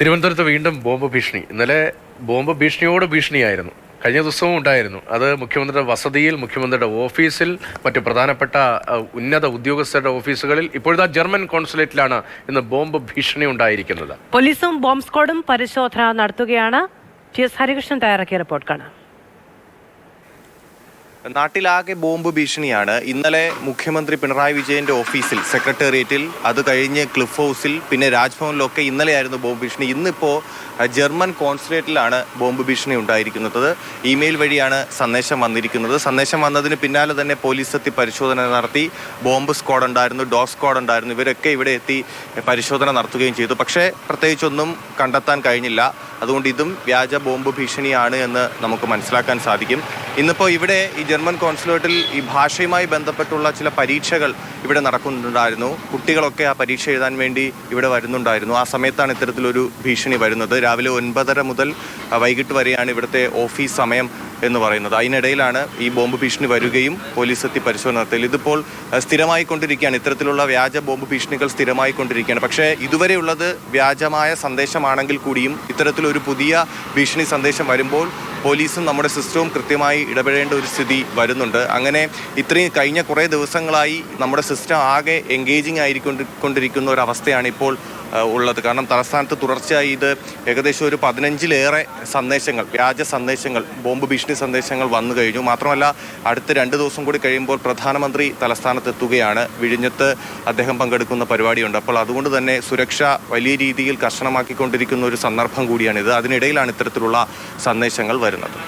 തിരുവനന്തപുരത്ത് വീണ്ടും ബോംബ് ഭീഷണി. ഇന്നലെ ബോംബ് ഭീഷണിയോട് ഭീഷണിയായിരുന്നു. കഴിഞ്ഞ ദിവസവും ഉണ്ടായിരുന്നു. അത് മുഖ്യമന്ത്രിയുടെ വസതിയിൽ മുഖ്യമന്ത്രിയുടെ ഓഫീസിൽ മറ്റു പ്രധാനപ്പെട്ട ഉന്നത ഉദ്യോഗസ്ഥരുടെ ഓഫീസുകളിൽ ഇപ്പോഴത്തെ ജർമ്മൻ കോൺസുലേറ്റിലാണ് ഇന്ന് ബോംബ് ഭീഷണി ഉണ്ടായിരിക്കുന്നത്. പോലീസും ബോംബ് സ്ക്വാഡും പരിശോധന നടത്തുകയാണ്. ടി എസ് ഹരികൃഷ്ണൻ തയ്യാറാക്കിയ റിപ്പോർട്ട് കാണാം. നാട്ടിലാകെ ബോംബ് ഭീഷണിയാണ്. ഇന്നലെ മുഖ്യമന്ത്രി പിണറായി വിജയന്റെ ഓഫീസിൽ സെക്രട്ടേറിയറ്റിൽ അത് കഴിഞ്ഞ് ക്ലിഫ് ഹൗസിൽ പിന്നെ രാജ്ഭവനിലൊക്കെ ഇന്നലെയായിരുന്നു ബോംബ് ഭീഷണി. ഇന്നിപ്പോൾ ജർമ്മൻ കോൺസുലേറ്റിലാണ് ബോംബ് ഭീഷണി ഉണ്ടായിരിക്കുന്നത്. ഇമെയിൽ വഴിയാണ് സന്ദേശം വന്നിരിക്കുന്നത്. സന്ദേശം വന്നതിന് പിന്നാലെ തന്നെ പോലീസ് എത്തി പരിശോധന നടത്തി. ബോംബ് സ്ക്വാഡ് ഉണ്ടായിരുന്നു ഡോഗ് സ്ക്വാഡ് ഉണ്ടായിരുന്നു. ഇവരൊക്കെ ഇവിടെ എത്തി പരിശോധന നടത്തുകയും ചെയ്തു. പക്ഷേ പ്രത്യേകിച്ചൊന്നും കണ്ടെത്താൻ കഴിഞ്ഞില്ല. അതുകൊണ്ട് ഇതും വ്യാജ ബോംബ് ഭീഷണിയാണ് എന്ന് നമുക്ക് മനസ്സിലാക്കാൻ സാധിക്കും. ഇന്നിപ്പോൾ ഇവിടെ ഈ ജർമ്മൻ കോൺസുലേറ്റിൽ ഈ ഭാഷയുമായി ബന്ധപ്പെട്ടുള്ള ചില പരീക്ഷകൾ ഇവിടെ നടക്കുന്നുണ്ടായിരുന്നു. കുട്ടികളൊക്കെ ആ പരീക്ഷ എഴുതാൻ വേണ്ടി ഇവിടെ വരുന്നുണ്ടായിരുന്നു. ആ സമയത്താണ് ഇത്തരത്തിലൊരു ഭീഷണി വരുന്നത്. രാവിലെ ഒൻപതര മുതൽ വൈകിട്ട് വരെയാണ് ഇവിടുത്തെ ഓഫീസ് സമയം എന്ന് പറയുന്നത്. അതിനിടയിലാണ് ഈ ബോംബ് ഭീഷണി വരികയും പോലീസ് എത്തി പരിശോധന നടത്തിയത്. ഇതിപ്പോൾ സ്ഥിരമായി കൊണ്ടിരിക്കുകയാണ് ഇത്തരത്തിലുള്ള വ്യാജ ബോംബ് ഭീഷണികൾ സ്ഥിരമായി കൊണ്ടിരിക്കുകയാണ് പക്ഷേ ഇതുവരെയുള്ളത് വ്യാജമായ സന്ദേശമാണെങ്കിൽ കൂടിയും ഇത്തരത്തിലൊരു പുതിയ ഭീഷണി സന്ദേശം വരുമ്പോൾ പോലീസും നമ്മുടെ സിസ്റ്റവും കൃത്യമായി ഇടപെടേണ്ട ഒരു സ്ഥിതി വരുന്നുണ്ട്. അങ്ങനെ ഇത്രയും കഴിഞ്ഞ കുറേ ദിവസങ്ങളായി നമ്മുടെ സിസ്റ്റം ആകെ എൻഗേജിങ് ആയിരിക്കൊണ്ടിരിക്കുന്ന കൊണ്ടിരിക്കുന്ന ഒരു അവസ്ഥയാണ് ഇപ്പോൾ ഉള്ളത്. കാരണം തലസ്ഥാനത്ത് തുടർച്ചയായി ഇത് ഏകദേശം ഒരു പതിനഞ്ചിലേറെ സന്ദേശങ്ങൾ വ്യാജ സന്ദേശങ്ങൾ ബോംബ് ഭീഷണി സന്ദേശങ്ങൾ വന്നു കഴിഞ്ഞു. മാത്രമല്ല അടുത്ത രണ്ട് ദിവസം കൂടി കഴിയുമ്പോൾ പ്രധാനമന്ത്രി തലസ്ഥാനത്ത് എത്തുകയാണ്. വിഴിഞ്ഞത്ത് അദ്ദേഹം പങ്കെടുക്കുന്ന പരിപാടിയുണ്ട്. അപ്പോൾ അതുകൊണ്ട് തന്നെ സുരക്ഷ വലിയ രീതിയിൽ കർശനമാക്കിക്കൊണ്ടിരിക്കുന്ന ഒരു സന്ദർഭം കൂടിയാണിത്. അതിനിടയിലാണ് ഇത്തരത്തിലുള്ള സന്ദേശങ്ങൾ വരുന്നത്.